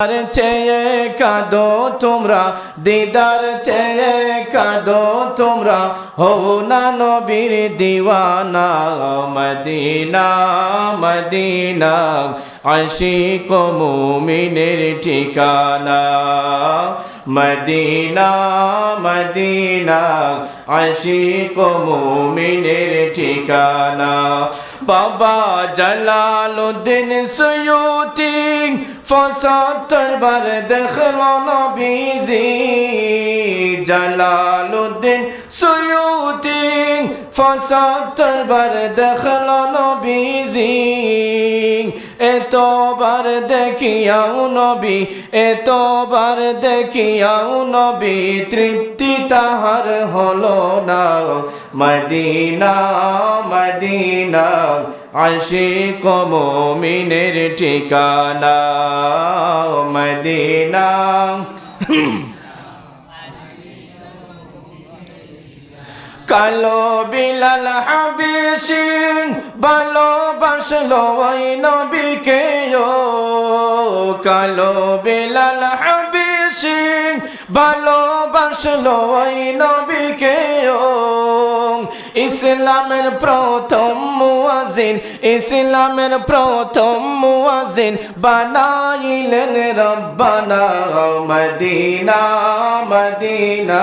দিদার চেয়ে কাঁদো তোমরা, দিদার চেয়ে কাঁদো তোমরা। হো না নবীর দিওয়ানা, মদিনা মদিনা, আশিক মুমিনের ঠিকানা। মদিনা মদিনা, আশিক মুমিনের ঠিকানা। বাবা জালালুদ্দিন সৈয়ুতি ফসত্তর বার দেখল নবীজি। জালালুদ্দিন সৈয়ুতি ফসত্তর বার দেখল নবীজি। এতবার দেখিয়াও নবী, এতবার দেখিয়াও নবী, তৃপ্তি তাহার হলো না। মদিনা মদিনা, আশিক মুমিনের ঠিকানা। মদিনা। কালো বিলাল হাবিসি ভালোবাসলো ওই নবীকে কালো বিলাল হাবিসি ভালোবাসলো ওই নবীকে ইসলামের প্রথম মুয়াজিন ইসলামের প্রথম মুয়াজিন বানাইলেন রব্বানা, মদিনা মদিনা।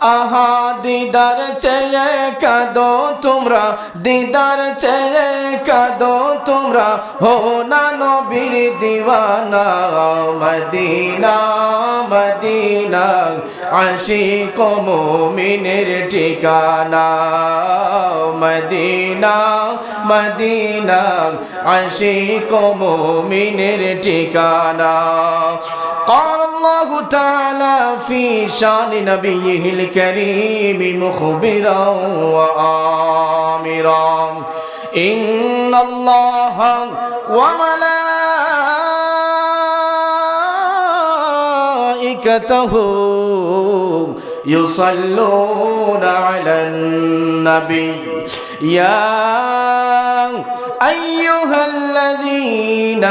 আহা, দিদার চেয়ে কাঁদো তোমরা, দিদার চেয়ে কাঁদো তোমরা। হো না নবীর দিওয়ানা, মদিনা মদিনা, আশিক মোমিনের ঠিকানা। মদিনা মদিনা, আশিক মোমিনের ঠিকানা। কল تعالى في شان نبيه الكريم مخبرا وآمرا. إن الله وملائكته يصلون على النبي. يا أيها الذين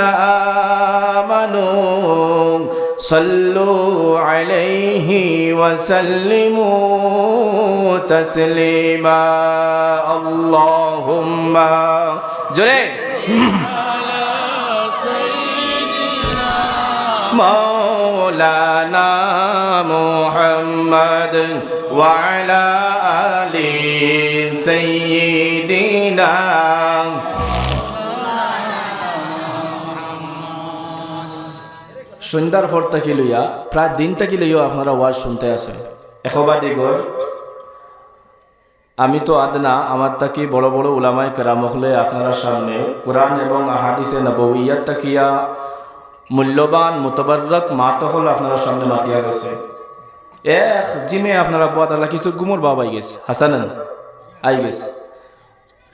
آمنوا صلوا عليه وسلموا تسليما. اللهم جري مولانا محمد وعلى آل سيدنا সন্ধ্যার পর থাকি লইয়া প্রায় দিন থাকি লইয়া আপনারা ওয়াজ শুনতে আসেন এখবাদি গড় আমি তো আদনা, আমার তাকি বড় বড় উলামায় কেরাম হলে আপনারা সামনে কোরআন এবং আহাদিসে নবইয়াত তাকিয়া মূল্যবান মোতবারক মাত হল আপনারা সামনে মাতিয়া গেছে। এক জিমে আপনারা বাদ আল্লাহ কিছু গুমর আই গেছে, হাসানেন আই গেছে।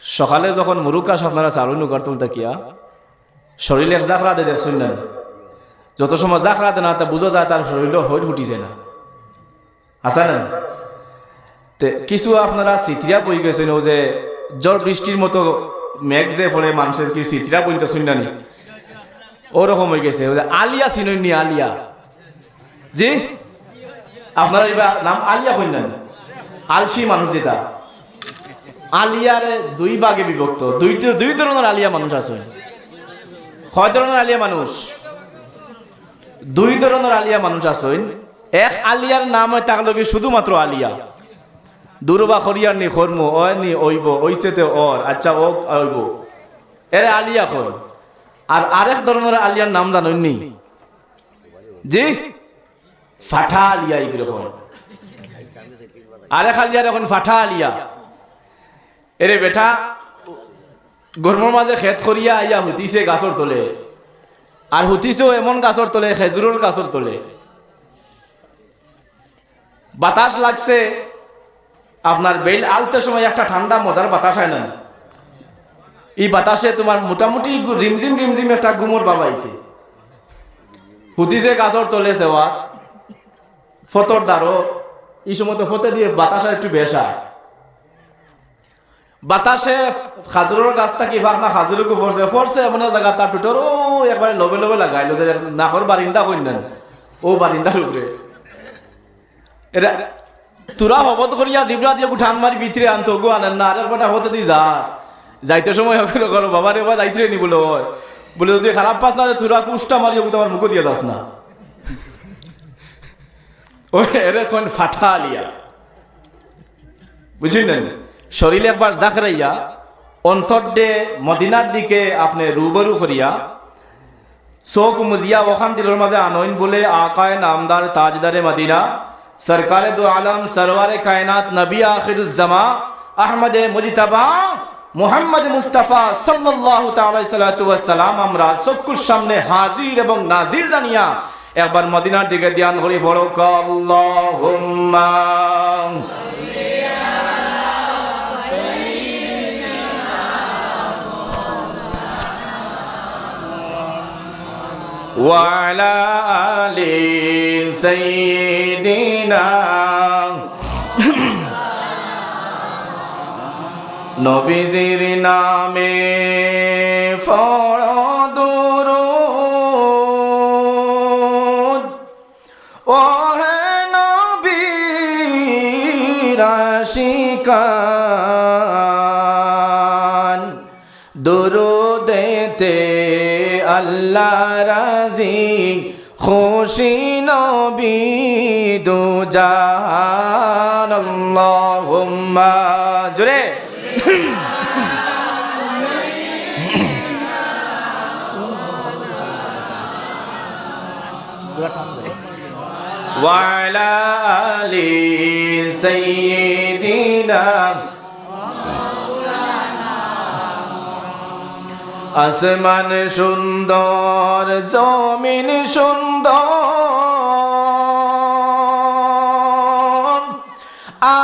সকালে যখন মুরুকাশ আপনারা চালু গার তুলতে কিয়া শরীরে এক জাখরা দে দেখছেন না যত সময় জাখরা দে না তা বুঝা যায় তার শরীরে হইল ফুটি যায় না? হাসানেন তে কিছু আপনারা চিত্রিয়া বই গেছেন ও যে, জ্বর বৃষ্টির মতো মেঘ যে ফলে মানুষের কি চিত্রিয়া বইতে শুনলানি ওরকম হয়ে গেছে। আলিয়া চিননি আলিয়া। জি? আপনারা এবার নাম আলিয়া কইলেন? আলসি মানুষ যেটা। আলিয়ার দুই ভাগে বিভক্ত। দুই দুই ধরনের আলিয়া মানুষ আছে। কয় ধরনের আলিয়া মানুষ? দুই ধরনের আলিয়া মানুষ আছেন এক আলিয়ার নাম হয় তার লগে শুধুমাত্র আলিয়া। দুর্বা খরিয়ার নি খর্ম, অয় নি ওইব ওইসেতে অর আচ্ছা ও ওইব এরে আলিয়া কর আর আরেক ধরনের আলিয়ার নাম জানেন নি? জি? ফাঠা আলিয়া এইরকম আরেক আলিয়ার এখন ফাঠা আলিয়া। এরে বেটা গরমের মাঝে খেত করিয়া আইয়া হুতিছে গাছর তলে। আর হুতিছেও এমন গাছর তলে খেজুরের গাছর তলে। বাতাস লাগছে আপনার বেল আলতে সময় একটা ঠান্ডা মজার বাতাস হয় না এই বাতাসে তোমার মোটামুটি রিমঝিম রিমঝিম একটা গুমর বাবাইছে হুদিছে গাছর তলে সেওয়া ফতর দ্বারো এই সময় তো ফতে দিয়ে বাতাসা একটু বেশা বাতাসে খাজুরের গাছ থাকি ভাগ না খাজুরকে ফরছে ফরছে এক জায়গা তার টুটোর ও একবারে লবে লবে লাগাইলো যে নাকর বারিন্দা কইলেন ও বারিন্দার উপরে এরা তোরা হবত করিয়া জিবরা দিয়ে উঠান মারি ভিতরে আনতো গো আনেন না। আরেক বেটা হতে দি যা। যাইতে সময় করে করো বাবা রে বা যাইতে নি বলে বলে, যদি খারাপ পাস না তোরা কুষ্টা মারি তোমার মুখ দিয়ে যাস না। ও এরকম ফাটা আলিয়া বুঝলেন শরীরে একবার জাখরাইয়া অন্তর দে মদিনার দিকে আপনি রুবরু করিয়া, চোখ মুজিয়া ওখান দিলের মাঝে আনইন বলে, আকায় নামদার তাজদারে মদিনা, সরকারে দু আলম, সরওয়ারে কায়নাত, নবী আখিরুজ্জামা আহমদে মুজিতাবা, মুহাম্মদ মুস্তাফা সাল্লাতু সালাম আমরা সবকুর সামনে হাজির এবং নাজির জানিয়া, একবার মদিনার দিকে ধ্যান করি বড় আল্লাহুম্মা। وعلى آل سيدنا নবীজির নামে ফড় দুরুদ ও হে নবীর আশিকান দুরুদেতে আল্লাহ রাজি খুশি নবী দু জাহান আল্লাহুম্মা জোরে وعلى آل سيدنا আসমান সুন্দর, জমিন সুন্দর,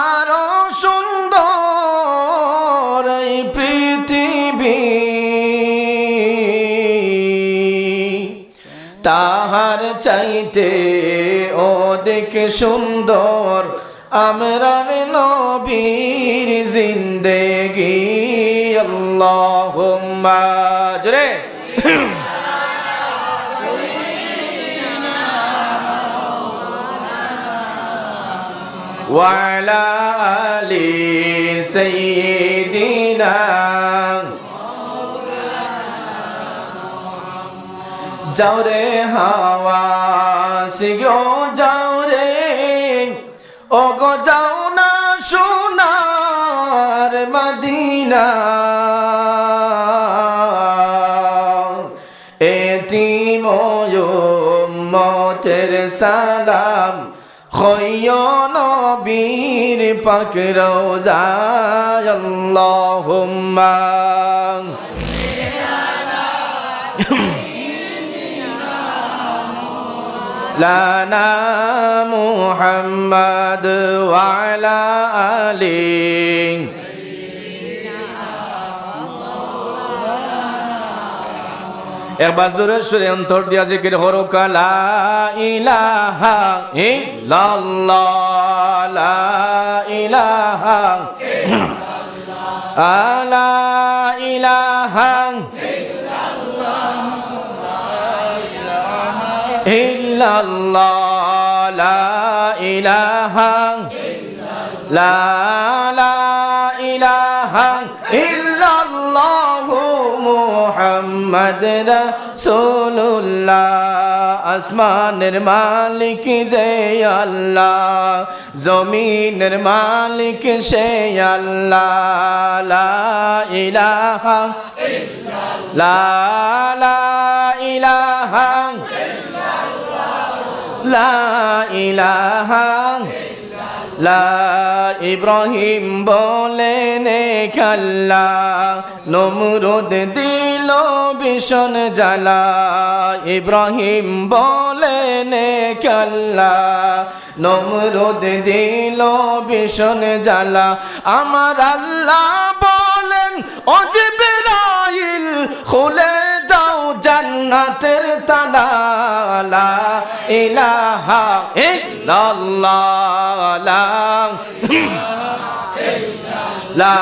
আরও সুন্দর এই পৃথিবী। তাহার চাইতে অধিক সুন্দর আমরার নবীর জিন্দেগি। আল্লাহুম্মা জোরে وعلى آل سيدنا যাও রে হাওয়া শীঘ্র যাও রে ও গো যাও না সোনার মদিনা সালাম। খয় নবীর পাক রোজায় আল্লাহুম্মা। লানা মুহাম্মদ ওয়ালা আলী। একবার জোরে সুরে অন্তর দিয়া জিকির হরো কালা ইলাহা ইল্লাল্লাহ, লা ইলাহা আলা ইলাহা ইল্লাল্লাহ, লা ইলাহা লা মুহাম্মদ রাসূলুল্লাহ, আসমানের মালিক যে আল্লাহ, জমিনের মালিক সে আল্লাহ ইলাহা লা ইলাহা লা ইলাহা লা ইব্রাহিম বলেন খাল্লা নমরুদ দিল ভীষণ জ্বালা ইব্রাহিম বলেন খাল্লা নমরুদ দিল ভীষণ জ্বালা আমার আল্লাহ বলেন অজিবরাইল খুলে দাও জান্নাতের তালা ইলাহা ইল্লাল্লাহ, লা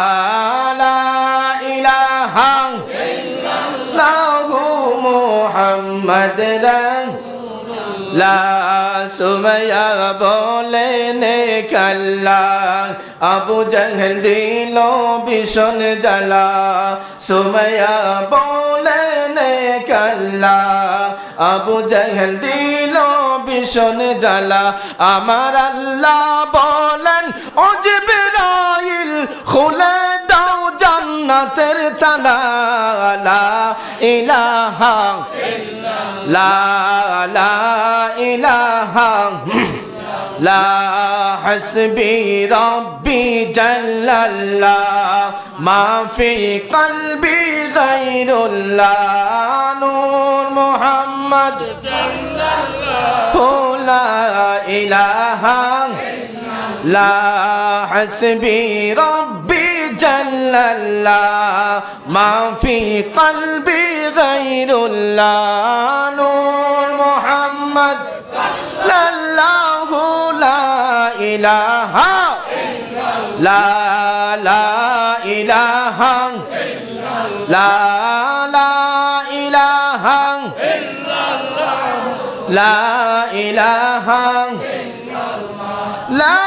মুহাম্মাদ লা সুমাইয়া বলেন কাল্লা আবু জাহেল দিল ভীষণ জ্বালা। সুমাইয়া বলেন কাল্লা আবু জাহেল দিল ভীষণ জ্বালা। আমার আল্লাহ বলেন, ও জিবরাইল, খুলে দাও জান্নাতের তালা লা ইলাহা হাসবি রব্বি জাল্লাল্লাহ মা ফি কলবি গায়রুল্লাহ নূর মুহাম্মদ লা ইলাহা লা হাসবি রব্বি জাল্লাল্লাহ মা ফি কলবি গায়রুল্লাহ, নূর মুহাম্মদ সাল্লাল্লাহু লা ইলাহা লা লা ইলাহা লা লা ইলাহা লা ইলাহা লা